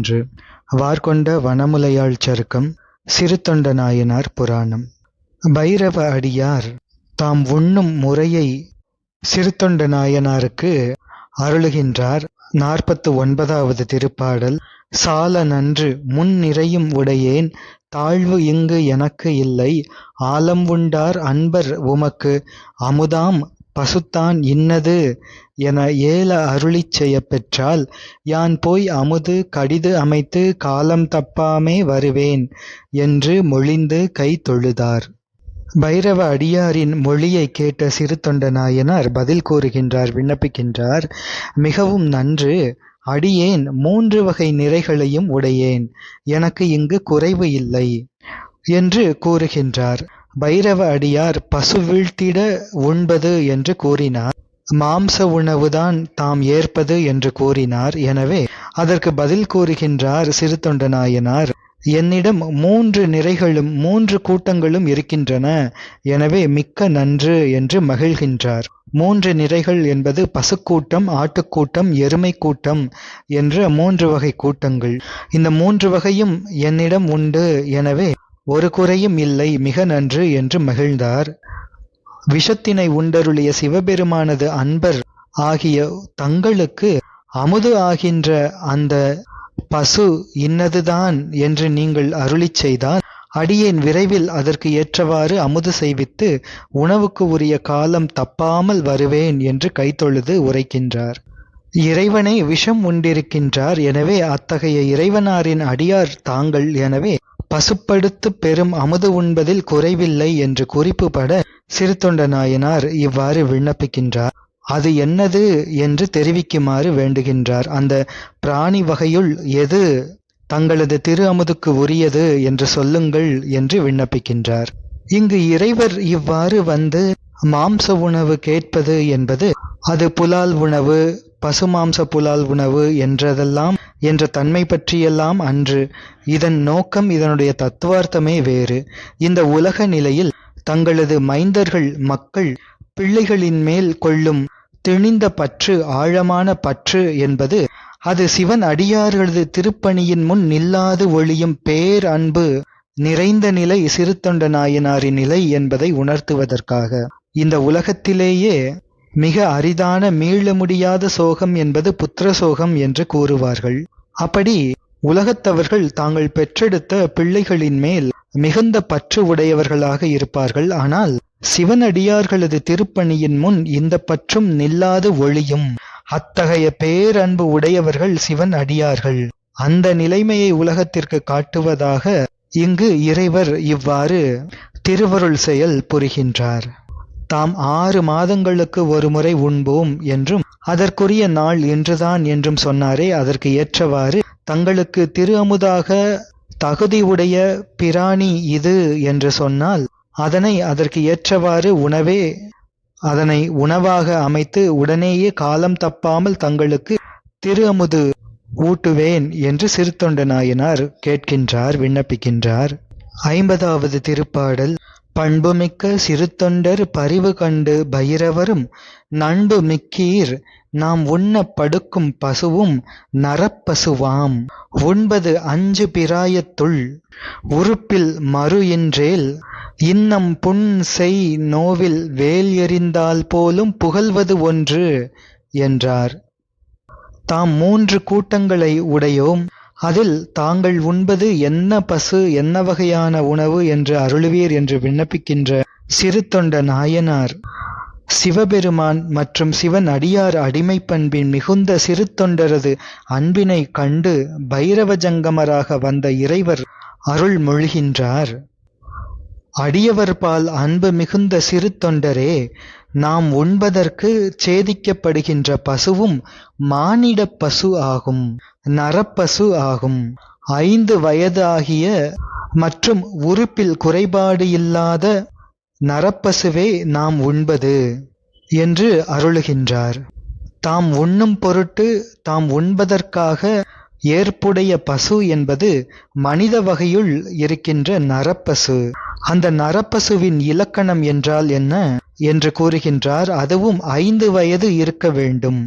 ஒன்று வார்கொண்ட வனமுலையாள் சருக்கம் சிறுத்தொண்ட நாயனார் புராணம். பைரவ அடியார் தாம் உண்ணும் முறையை சிறுத்தொண்ட நாயனாருக்கு அருளுகின்றார். நாற்பத்து ஒன்பதாவது திருப்பாடல் சால நன்று முன் நிறையும் உடையேன் தாழ்வு இங்கு எனக்கு இல்லை ஆலம் உண்டார் அன்பர் உமக்கு அமுதாம் பசுத்தான் இன்னது என ஏல அருளிச் செய்யப் பெற்றால் யான் போய் அமுது கடிது அமைத்து காலம் தப்பாமே வருவேன் என்று மொழிந்து கை தொழுதார். பைரவ அடியாரின் மொழியை கேட்ட சிறு தொண்ட நாயனார் பதில் கூறுகின்றார் விண்ணப்பிக்கின்றார் மிகவும் நன்று அடியேன் மூன்று வகை நிறைகளையும் உடையேன் எனக்கு இங்கு குறைவு இல்லை என்று கூறுகின்றார். பைரவ அடியார் பசு வீழ்த்திட உண்பது என்று கூறினார். மாம்ச உணவுதான் தாம் ஏற்பது என்று கூறினார். எனவே அதற்கு பதில் கூறுகின்றார் சிறு நாயனார் என்னிடம் மூன்று நிறைகளும் மூன்று கூட்டங்களும் இருக்கின்றன. எனவே மிக்க நன்று என்று மகிழ்கின்றார். மூன்று நிறைகள் என்பது பசுக்கூட்டம் ஆட்டுக்கூட்டம் எருமை கூட்டம் என்ற மூன்று வகை கூட்டங்கள். இந்த மூன்று வகையும் என்னிடம் உண்டு. எனவே ஒரு குறையும் இல்லை மிக நன்று என்று மகிழ்ந்தார். விஷத்தினை உண்டருளிய சிவபெருமானது அன்பர் ஆகிய தங்களுக்கு அமுது ஆகின்ற அந்த பசு இன்னதுதான் என்று நீங்கள் அருளிச் செய்தால் அடியேன் விரைவில் அதற்கு ஏற்றவாறு அமுது செய்வித்து உணவுக்கு உரிய காலம் தப்பாமல் வருவேன் என்று கைத்தொழுது உரைக்கின்றார். இறைவனை விஷம் உண்டிருக்கின்றார். எனவே அத்தகைய இறைவனாரின் அடியார் தாங்கள். எனவே பசுப்படுத்து பெரும் அமுது உண்பதில் குறைவில்லை என்று குறிப்புபட சிறுத்தொண்ட நாயனார் இவ்வாறு விண்ணப்பிக்கின்றார். அது என்னது என்று தெரிவிக்குமாறு வேண்டுகின்றார். அந்த பிராணி வகையுள் எது தங்களது திரு அமுதுக்கு உரியது என்று சொல்லுங்கள் என்று விண்ணப்பிக்கின்றார். இங்கு இறைவர் இவ்வாறு வந்து மாம்ச உணவு கேட்பது என்பது அது புலால் உணவு பசுமாம்ச புலால் உணவு என்றதெல்லாம் என்ற தன்மை பற்றியெல்லாம் அன்று இதன் நோக்கம் இதனுடைய தத்துவார்த்தமே வேறு. இந்த உலக நிலையில் தங்களது மைந்தர்கள் மக்கள் பிள்ளைகளின் மேல் கொள்ளும் திணிந்த பற்று ஆழமான பற்று என்பது அது சிவன் அடியார்களது திருப்பணியின் முன் நில்லாது ஒளியும் பேர் அன்பு நிறைந்த நிலை சிறுத்தொண்ட நாயனாரின் நிலை என்பதை உணர்த்துவதற்காக. இந்த உலகத்திலேயே மிக அரிதான மீள முடியாத சோகம் என்பது புத்திர சோகம் என்று கூறுவார்கள். அப்படி உலகத்தவர்கள் தாங்கள் பெற்றெடுத்த பிள்ளைகளின் மேல் மிகுந்த பற்று உடையவர்களாக இருப்பார்கள். ஆனால் சிவனடியார்களது திருப்பணியின் முன் இந்த பற்றும் நில்லாது ஒளியும் அத்தகைய பேரன்பு உடையவர்கள் சிவன் அடியார்கள். அந்த நிலைமையை உலகத்திற்கு காட்டுவதாக இங்கு இறைவர் இவ்வாறு திருவருள் செயல் புரிகின்றார். தாம் ஆறு மாதங்களுக்கு ஒரு முறை உண்போம் என்றும் அதற்குரிய நாள் இன்றுதான் என்றும் சொன்னாரே அதற்கு ஏற்றவாறு தங்களுக்கு திரு அமுதாக தகுதியுடைய பிராணி இது என்று சொன்னால் அதனை அதற்கு ஏற்றவாறு உணவே அதனை உணவாக அமைத்து உடனேயே காலம் தப்பாமல் தங்களுக்கு திரு அமுது ஊட்டுவேன் என்று சிறுத்தொண்ட நாயனார் கேட்கின்றார் விண்ணப்பிக்கின்றார். ஐம்பதாவது திருப்பாடல். பண்புமிக்க சிறுத்தொண்டர் பரிவு கண்டு பைரவரும் நண்பு மிக்கீர் நாம் உண்ண படுக்கும் பசுவும் நரப்பசுவாம் உண்பது அஞ்சு பிராயத்துள் உறுப்பில் மறு இன்றேல் இன்னம் புண் செய் நோவில் வேல் எறிந்தால் போலும் புகழ்வது ஒன்று என்றார். தாம் மூன்று கூட்டங்களை உடையோம். அதில் தாங்கள் உண்பது என்ன பசு என்ன வகையான உணவு என்று அருளுவீர் என்று விண்ணப்பிக்கின்ற சிறு நாயனார். சிவபெருமான் மற்றும் சிவன் அடியார் அடிமை பண்பின் மிகுந்த சிறு தொண்டரது அன்பினை கண்டு பைரவ ஜங்கமராக வந்த இறைவர் அருள் மொழிகின்றார். அடியவர்பால் அன்பு மிகுந்த சிறு தொண்டரே நாம் உண்பதற்கு சேதிக்கப்படுகின்ற பசுவும் மானிட பசு ஆகும் நரப்பசு ஆகும். ஐந்து வயது ஆகிய மற்றும் உறுப்பில் குறைபாடு இல்லாத நரப்பசுவே நாம் உண்பது என்று அருளுகின்றார். தாம் உண்ணும் பொருட்டு தாம் உண்பதற்காக ஏற்புடைய பசு என்பது மனித வகையுள் இருக்கின்ற நரப்பசு. அந்த நரப்பசுவின் இலக்கணம் என்றால் என்ன? என்று கூறுகின்றார். அதுவும் ஐந்து வயது இருக்க வேண்டும்.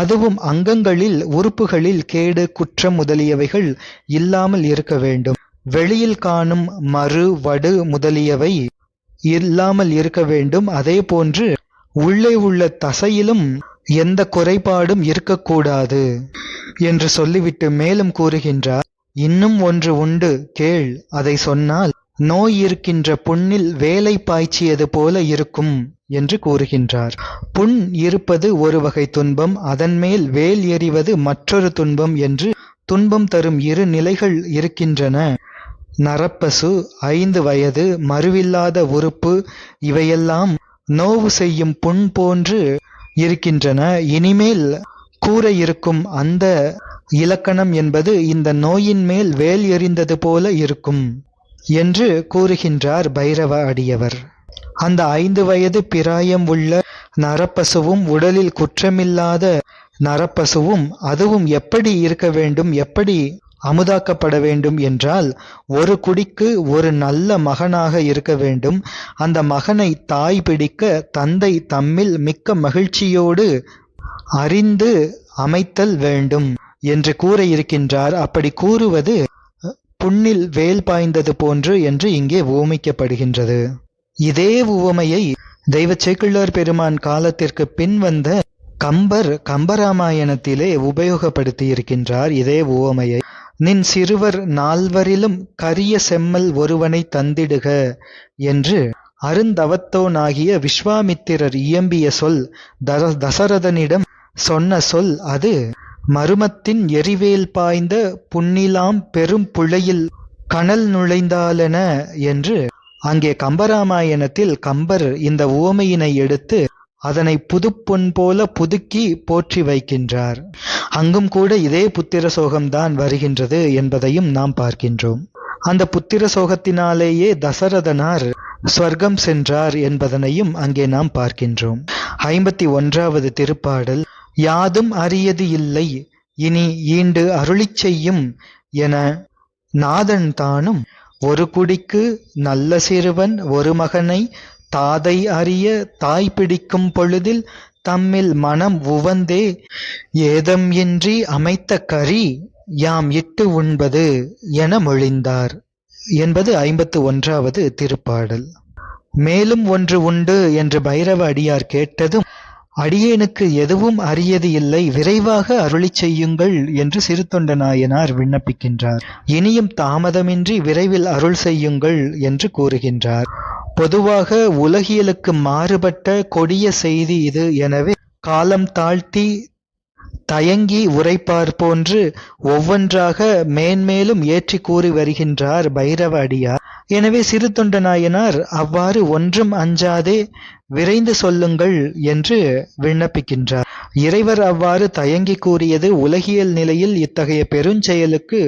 அதுவும் அங்கங்களில் உறுப்புகளில் கேடு குற்றம் முதலியவைகள் இல்லாமல் இருக்க வேண்டும். வெளியில் காணும் மறு வடு முதலியவை இல்லாமல் இருக்க வேண்டும். அதே போன்று உள்ளே உள்ள தசையிலும் எந்த குறைபாடும் இருக்கக்கூடாது என்று சொல்லிவிட்டு மேலும் கூறுகின்றார். இன்னும் ஒன்று உண்டு. கேள் அதை சொன்னால் நோய் இருக்கின்ற புண்ணில் வேலை பாய்ச்சியது போல இருக்கும் என்று கூறுகின்றார். புண் இருப்பது ஒரு வகை துன்பம் அதன் மேல் வேல் எறிவது மற்றொரு துன்பம் என்று துன்பம் தரும் இரு நிலைகள் இருக்கின்றன. நரப்பசு ஐந்து வயது மறுவில்லாத உறுப்பு இவையெல்லாம் நோவு செய்யும் புண் போன்று இருக்கின்றன. இனிமேல் கூற இருக்கும் அந்த இலக்கணம் என்பது இந்த நோயின் மேல் வேல் எறிந்தது போல இருக்கும். என்று கூறுகின்றார் பைரவ அடியவர். அந்த ஐந்து வயது பிராயம் உள்ள நரப்பசுவும் உடலில் குற்றமில்லாத நரப்பசுவும் அதுவும் எப்படி இருக்க வேண்டும் எப்படி அமுதாக்கப்பட வேண்டும் என்றால் ஒரு குடிக்கு ஒரு நல்ல மகனாக இருக்க வேண்டும். அந்த மகனை தாய் பிடிக்க தந்தை தம்மில் மிக்க மகிழ்ச்சியோடு அறிந்து அமைத்தல் வேண்டும் என்று கூற இருக்கின்றார் அப்படி கூறுவது புண்ணில் வேல் பாய்ந்தது போன்று என்று இங்கே உவமிக்கப்படுகின்றது. இதே உவமையை தெய்வ சேக்கிழார் பெருமான் காலத்திற்கு பின் வந்த கம்பர் கம்பராமாயணத்திலே உபயோகப்படுத்தி இருக்கின்றார் இதே உவமையை. நின் சிறுவர் நால்வரிலும் கரிய செம்மல் ஒருவனை தந்திடுக என்று அருந்தவத்தோனாகிய விஸ்வாமித்திரர் இயம்பிய சொல் தசரதனிடம் சொன்ன சொல் அது. மருமத்தின் எரிவேல் பாய்ந்த புன்னிலாம் பெரும் புழையில் கனல் நுழைந்தாலென என்று அங்கே கம்பராமாயணத்தில் கம்பர் இந்த உவமையினை எடுத்து அதனை புதுப்பொன் போல புதுக்கி போற்றி வைக்கின்றார். அங்கும் கூட இதே புத்திர சோகம்தான் வருகின்றது என்பதையும் நாம் பார்க்கின்றோம். அந்த புத்திர சோகத்தினாலேயே தசரதனார் ஸ்வர்க்கம் சென்றார் என்பதனையும் அங்கே நாம் பார்க்கின்றோம். ஐம்பத்தி ஒன்றாவது திருப்பாடல் யாதும் அறியது இல்லை. இனி ஈண்டு அருளிச் செய்யும் என நாதன் தானும் ஒரு குடிக்கு நல்ல சிறுவன் ஒரு மகனை தாதை அறிய தாய் பிடிக்கும் பொழுதில் தம்மில் மனம் உவந்தே. ஏதம் இன்றி அமைத்த கரி யாம் இட்டு உண்பது என மொழிந்தார் என்பது ஐம்பத்து ஒன்றாவது திருப்பாடல். மேலும் ஒன்று உண்டு என்று பைரவ அடியார் கேட்டதும் அடியேனுக்கு எதுவும் அறியது இல்லை விரைவாக அருளி செய்யுங்கள் என்று சிறுத்தொண்ட நாயனார் விண்ணப்பிக்கின்றார். இனியும் தாமதமின்றி விரைவில் அருள் செய்யுங்கள் என்று கூறுகின்றார். பொதுவாக உலகியலுக்கு மாறுபட்ட கொடிய செய்தி இது. எனவே காலம் தாழ்த்தி தயங்கி உரைப்பார் போன்று ஒவ்வொன்றாக மேன்மேலும் ஏற்றி கூறி வருகின்றார் பைரவ அடியார். எனவே சிறு தொண்ட நாயனார் அவ்வாறு ஒன்றும் அஞ்சாதே விரைந்து சொல்லுங்கள் என்று விண்ணப்பிக்கின்றார். இறைவர் அவ்வாறு தயங்கி கூறியது உலகியல் நிலையில் இத்தகைய பெருஞ்செயலுக்கு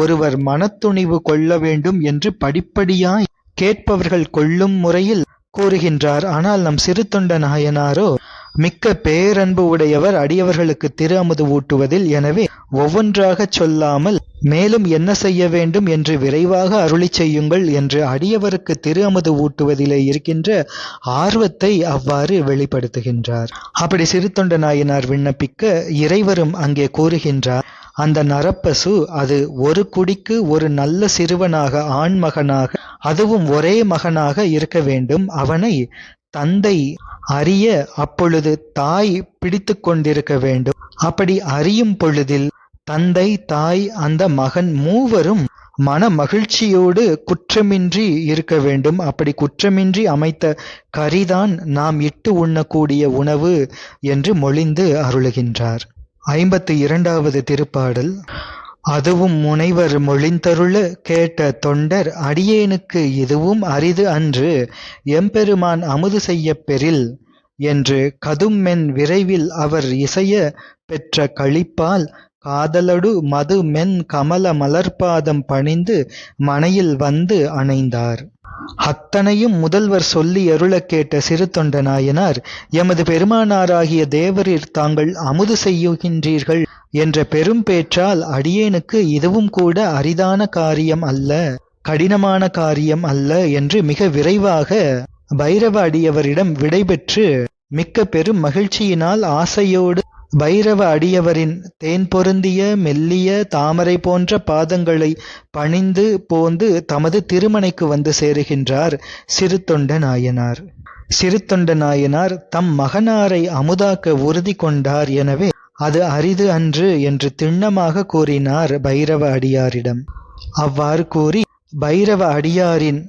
ஒருவர் மனத்துணிவு கொள்ள வேண்டும் என்று படிப்படியாய் கேட்பவர்கள் கொள்ளும் முறையில் கூறுகின்றார். ஆனால் நம் சிறு தொண்ட நாயனாரோ மிக்க பேரன்பு உடையவர் அடியவர்களுக்கு திரு அமுது ஊட்டுவதில் எனவே ஒவ்வொன்றாகச் சொல்லாமல் மேலும் என்ன செய்ய வேண்டும் என்று விரைவாக அருளி செய்யுங்கள் என்று அடியவருக்கு திரு அமுது ஊட்டுவதிலே இருக்கின்ற ஆர்வத்தை அவ்வாறு வெளிப்படுத்துகின்றார். அப்படி சிறுத்தொண்ட நாயனார் விண்ணப்பிக்க இறைவரும் அங்கே கூறுகின்றார் அந்த நரப்பசு அது ஒரு குடிக்கு ஒரு நல்ல சிறுவனாக ஆண்மகனாக அதுவும் ஒரே மகனாக இருக்க வேண்டும். அவனை தந்தை அறிய அப்பொழுது தாய் பிடித்து கொண்டிருக்க வேண்டும். அப்படி அறியும் பொழுதில் தந்தை தாய் அந்த மகன் மூவரும் மன மகிழ்ச்சியோடு குற்றமின்றி இருக்க வேண்டும். அப்படி குற்றமின்றி அமைத்த கரிதான் நாம் இட்டு உண்ணக்கூடிய உணவு என்று மொழிந்து அருளுகின்றார். ஐம்பத்தி இரண்டாவது திருப்பாடல். அதுவும் முனைவர் மொழிந்தருள கேட்ட தொண்டர் அடியேனுக்கு இதுவும் அரிது அன்று எம்பெருமான் அமுது செய்ய பெறில் என்று கதும்மென் விரைவில் அவர் இசைய பெற்ற களிப்பால் காதலடு மது மென் கமல மலர்பாதம் பணிந்து மனையில் வந்து அணைந்தார். அத்தனையும் முதல்வர் சொல்லி அருளக் கேட்ட சிறு தொண்ட நாயனார் எமது பெருமானாராகிய தேவரீர் தாங்கள் அமுது செய்யுகின்றீர்கள் என்ற பெரும் பேற்றால் அடியேனுக்கு இதுவும் கூட அரிதான காரியம் அல்ல கடினமான காரியம் அல்ல என்று மிக விரைவாக பைரவ அடியவரிடம் விடைபெற்று மிக்க பெரும் மகிழ்ச்சியினால் ஆசையோடு பைரவ அடியவரின் தேன் பொருந்திய மெல்லிய தாமரை போன்ற பாதங்களை பணிந்து போந்து தமது திருமணைக்கு வந்து சேருகின்றார் சிறுத்தொண்ட நாயனார். சிறுத்தொண்ட நாயனார் தம் மகனாரை அமுதாக்க உறுதி கொண்டார் எனவே அது அரிது அன்று என்று திண்ணமாக கூறினார் பைரவ அடியாரிடம். அவ்வாறு கூறி பைரவ அடியாரின்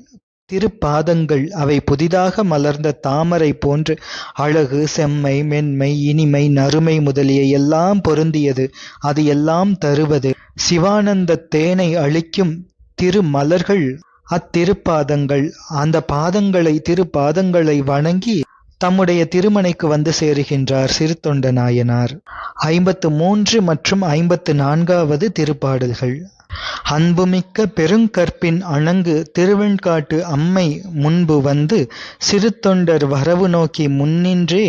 திருப்பாதங்கள் அவை புதிதாக மலர்ந்த தாமரை போன்று அழகு செம்மை மென்மை இனிமை நறுமை முதலிய எல்லாம் பொருந்தியது. அது எல்லாம் தருவது சிவானந்த தேனை அளிக்கும் திருமலர்கள். அத்திருப்பாதங்கள் அந்த பாதங்களை திருப்பாதங்களை வணங்கி தம்முடைய திருமணைக்கு வந்து சேருகின்றார் சிறுத்தொண்ட நாயனார். ஐம்பத்து மூன்று மற்றும் ஐம்பத்து நான்காவது திருப்பாடல்கள். அன்புமிக்க பெருங்கற்பின் அணங்கு திருவெண்காட்டு அம்மை முன்பு வந்து சிறு தொண்டர் வரவு நோக்கி முன்னின்றே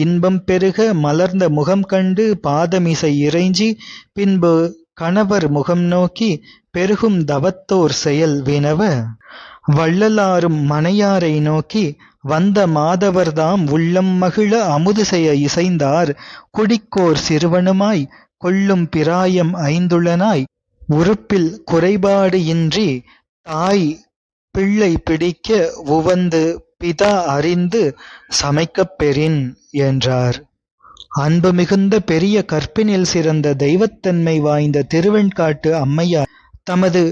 இன்பம் பெருக மலர்ந்த முகம் கண்டு பாதமிசை இறைஞ்சி பின்பு கணவர் முகம் நோக்கி பெருகும் தவத்தோர் செயல் வினவ வள்ளலாரும் மனையாரை நோக்கி வந்த மாதவர்தாம் உள்ளம் மகிழ அமுது செய்ய இசைந்தார் குடிக்கோர் சிறுவனுமாய் கொள்ளும் பிராயம் ஐந்துளனாய் உறுப்பில் குறைபாடு இன்றி தாய் பிள்ளை பிடிக்க உவந்து பிதா அறிந்து சமைக்கப் பெறின் என்றார். அன்பு மிகுந்த பெரிய கற்பினில் சிறந்த தெய்வத்தன்மை வாய்ந்த திருவெண்காட்டு அம்மையார் தமது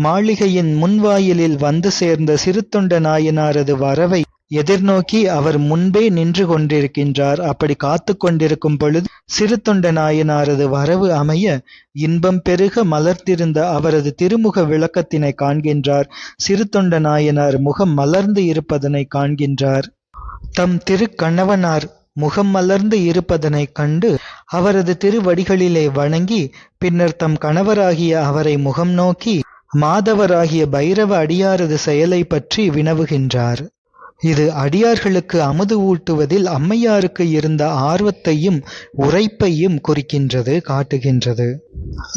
மாளிகையின் முன்வாயிலில் வந்து சேர்ந்த சிறுத்தொண்ட நாயனாரது வரவை எதிர்நோக்கி அவர் முன்பே நின்று கொண்டிருக்கின்றார். அப்படி காத்து கொண்டிருக்கும் பொழுது சிறு தொண்ட நாயனாரது வரவு அமைய இன்பம் பெருக மலர்ந்திருந்த அவரது திருமுக விளக்கத்தினை காண்கின்றார். சிறு தொண்ட நாயனார் முகம் மலர்ந்து இருப்பதனை காண்கின்றார். தம் திருக்கணவனார் முகம் மலர்ந்து இருப்பதனைக் கண்டு அவரது திருவடிகளிலே வணங்கி பின்னர் தம் கணவராகிய அவரை முகம் நோக்கி மாதவராகிய பைரவ அடியாரது செயலை பற்றி வினவுகின்றார். இது அடியார்களுக்கு அமுது ஊட்டுவதில் அம்மையாருக்கு இருந்த ஆர்வத்தையும் உரைப்பையும் குறிக்கின்றது காட்டுகின்றது.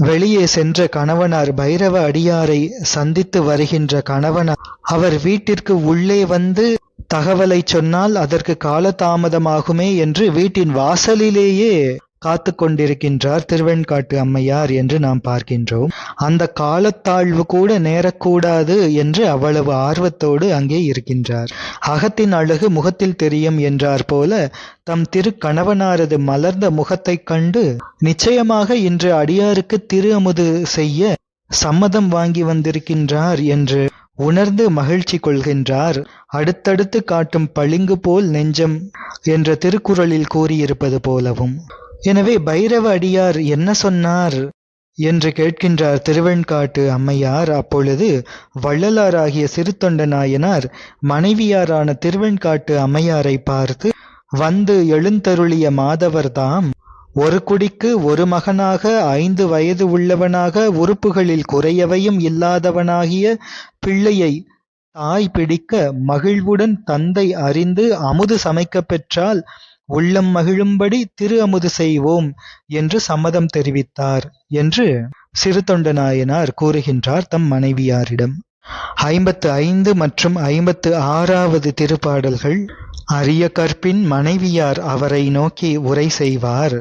வெளியே சென்ற கணவனார் பைரவ அடியாரை சந்தித்து வருகின்ற கணவனார் அவர் வீட்டிற்கு உள்ளே வந்து தகவலை சொன்னால் அதற்கு காலதாமதமாகுமே என்று வீட்டின் வாசலிலேயே காத்து கொண்டிருக்கின்றார் திருவெண்காட்டு அம்மையார் என்று நாம் பார்க்கின்றோம். அந்த காலத்தாழ்வு கூட நேரக்கூடாது என்று அவ்வளவு ஆர்வத்தோடு அங்கே இருக்கின்றார். அகத்தின் அழகு முகத்தில் தெரியும் என்றார் போல தம் திரு கணவனாரது மலர்ந்த முகத்தைக் கண்டு நிச்சயமாக இன்று அடியாருக்கு திரு அமுது செய்ய சம்மதம் வாங்கி வந்திருக்கின்றார் என்று உணர்ந்து மகிழ்ச்சி கொள்கின்றார். அடுத்தடுத்து காட்டும் பளிங்கு போல் நெஞ்சம் என்ற திருக்குறளில் கூறியிருப்பது போலவும். எனவே பைரவ அடியார் என்ன சொன்னார்? என்று கேட்கின்றார் திருவெண்காட்டு அம்மையார். அப்பொழுது வள்ளலாராகிய சிறுத்தொண்ட நாயனார் மனைவியாரான திருவெண்காட்டு அம்மையாரை பார்த்து வந்து எழுந்தருளிய மாதவர்தாம் ஒரு குடிக்கு ஒரு மகனாக ஐந்து வயது உள்ளவனாக உறுப்புகளில் குறையவையும் இல்லாதவனாகிய பிள்ளையை தாய் பிடிக்க மகிழ்வுடன் தந்தை அறிந்து அமுது சமைக்கப் பெற்றால் உள்ளம் மகிழும்படி திரு அமுது செய்வோம் என்று சம்மதம் தெரிவித்தார் என்று சிறுதொண்ட நாயனார் கூறுகின்றார் தம் மனைவியாரிடம். ஐம்பத்து ஐந்து மற்றும் ஐம்பத்து ஆறாவது திருப்பாடல்கள் அரிய கற்பின் மனைவியார் அவரை நோக்கி உரை செய்வார்.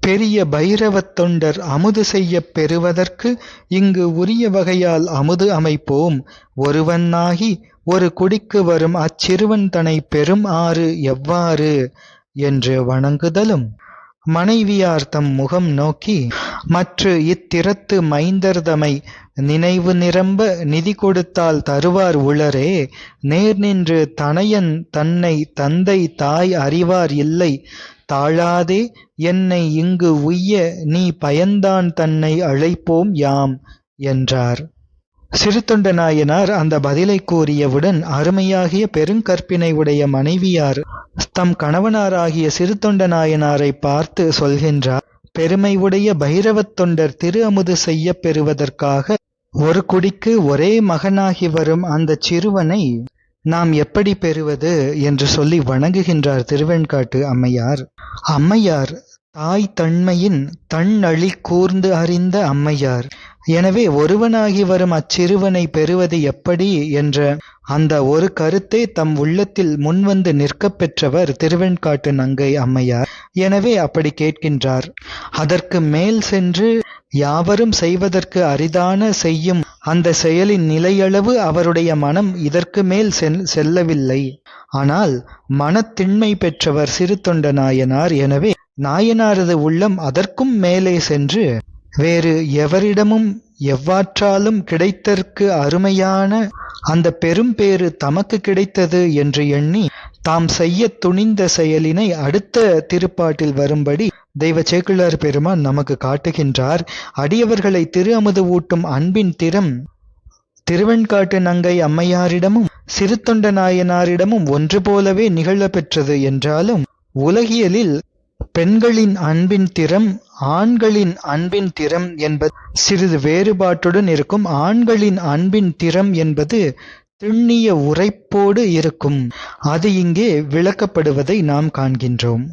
பெரிய பைரவத் தொண்டர் அமுது செய்யப் பெறுவதற்கு இங்கு உரிய வகையால் அமுது அமைப்போம். ஒருவனாகி ஒரு குடிக்கு வரும் அச்சிறுவன் தனை பெரும் ஆறு எவ்வாறு? என்று வணங்குதலும். மனைவியார் தம் முகம் நோக்கி மற்ற இத்திறத்து மைந்தர்தமை நினைவு நிரம்ப நிதி கொடுத்தால் தருவார் உளரே. நேர் நின்று தனையன் தன்னை தந்தை தாய் அறிவார் இல்லை. தாழாதே என்னை இங்கு உய்ய நீ பயந்தான் தன்னை அழைப்போம் யாம் என்றார். சிறுத்தொண்ட நாயனார் அந்த பதிலை கூறியவுடன் அருமையாகிய பெருங்கற்பினை உடைய மனைவியார் தம் கணவனாராகிய சிறுத்தொண்ட நாயனாரை பார்த்து சொல்கின்றார் பெருமை உடைய பைரவத் தொண்டர் திரு அமுது செய்ய பெறுவதற்காக ஒரு குடிக்கு ஒரே மகனாகி வரும் அந்த சிறுவனை நாம் எப்படி பெறுவது? என்று சொல்லி வணங்குகின்றார் திருவெண்காட்டு அம்மையார். அம்மையார் தாய் தன்மையின் தன்னழி கூர்ந்து அறிந்த அம்மையார். எனவே ஒருவனாகி வரும் அச்சிறுவனை பெறுவது எப்படி என்ற அந்த ஒரு கருத்தை தம் உள்ளத்தில் முன்வந்து நிற்கப் பெற்றவர் திருவெண்காட்டு நங்கை அம்மையார். எனவே அப்படி கேட்கின்றார் அதற்கு மேல் சென்று யாவரும் செய்வதற்கு அரிதான செய்யும் அந்த செயலின் நிலையளவு அவருடைய மனம் இதற்கு மேல் செல்லவில்லை. ஆனால் மனத்திண்மை பெற்றவர் சிறு தொண்ட நாயனார். எனவே நாயனாரது உள்ளம் அதற்கும் மேலே சென்று வேறு எவரிடமும் எவ்வாற்றாலும் கிடைத்தற்கு அருமையான அந்த பெரும்பேறு தமக்கு கிடைத்தது என்று எண்ணி தாம் செய்ய துணிந்த செயலினை அடுத்த திருப்பாட்டில் வரும்படி தெய்வ சேக்குள்ளார் பெருமான் நமக்கு காட்டுகின்றார். அடியவர்களை திரு அமுது ஊட்டும் அன்பின் திறம் திருவெண்காட்டு நங்கை அம்மையாரிடமும் சிறுத்தொண்ட நாயனாரிடமும் ஒன்று போலவே நிகழ பெற்றது என்றாலும் உலகியலில் பெண்களின் அன்பின் திறம் ஆண்களின் அன்பின் திறம் என்பது சிறிது வேறுபாட்டுடன் இருக்கும். ஆண்களின் அன்பின் திறம் என்பது திண்ணிய உரைப்போடு இருக்கும். அது இங்கே விளக்கப்படுவதை நாம் காண்கின்றோம்.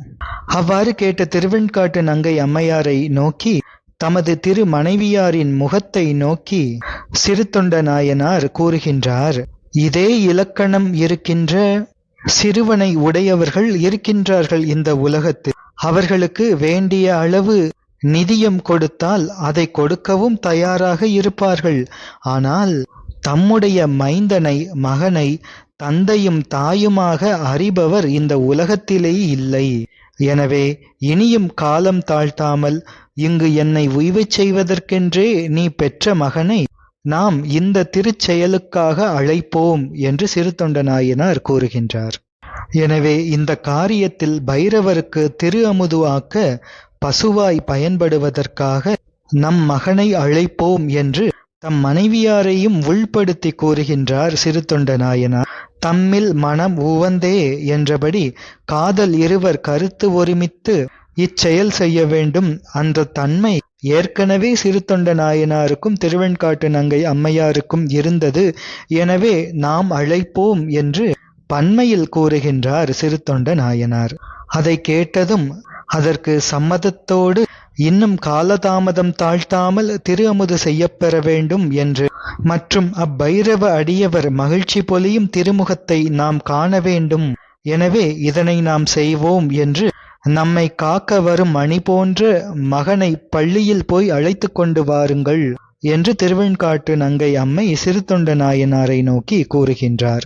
அவ்வாறு கேட்ட திருவெண்காட்டு நங்கை அம்மையாரை நோக்கி தமது திரு மனைவியாரின் முகத்தை நோக்கி சிறு நாயனார் கூறுகின்றார் இதே இலக்கணம் இருக்கின்ற சிறுவனை உடையவர்கள் இருக்கின்றார்கள் இந்த உலகத்தில். அவர்களுக்கு வேண்டிய அளவு நிதியம் கொடுத்தால் அதை கொடுக்கவும் தயாராக இருப்பார்கள். ஆனால் தம்முடைய மைந்தனை மகனை தந்தையும் தாயுமாக அறிபவர் இந்த உலகத்திலே இல்லை. எனவே இனியும் காலம் தாழ்த்தாமல் இங்கு என்னை உய்வச் செய்வதற்கென்றே நீ பெற்ற மகனை நாம் இந்த திருச்செயலுக்காக அழைப்போம் என்று சிறு கூறுகின்றார். எனவே இந்த காரியத்தில் பைரவருக்கு திரு அமுதுவாக்க பசுவாய் பயன்படுவதற்காக நம் மகனை அழைப்போம் என்று தம் மனைவியாரையும் உள்படுத்தி கூறுகின்றார் சிறு நாயனார் தம்மில் மனம் உவந்தே என்றபடி காதல் இருவர் கருத்து ஒருமித்து இச்செயல் செய்ய வேண்டும். அந்த தன்மை ஏற்கனவே சிறு நாயனாருக்கும் திருவெண்காட்டு நங்கை அம்மையாருக்கும் இருந்தது. எனவே நாம் அழைப்போம் என்று பன்மையில் கூறுகின்றார் சிறுத்தொண்ட நாயனார். அதை கேட்டதும் அதற்கு சம்மதத்தோடு இன்னும் காலதாமதம் தாழ்த்தாமல் திரு அமுது செய்யப்பெற வேண்டும் என்று. மற்றும் அப்பைரவ அடியவர் மகிழ்ச்சி பொலியும் திருமுகத்தை நாம் காண வேண்டும். எனவே இதனை நாம் செய்வோம் என்று நம்மை காக்க வரும் மணி போன்ற மகனை பள்ளியில் போய் அழைத்து கொண்டு வாருங்கள் என்று திருவெண்காட்டு நங்கை அம்மை சிறு நாயனாரை நோக்கி கூறுகின்றார்.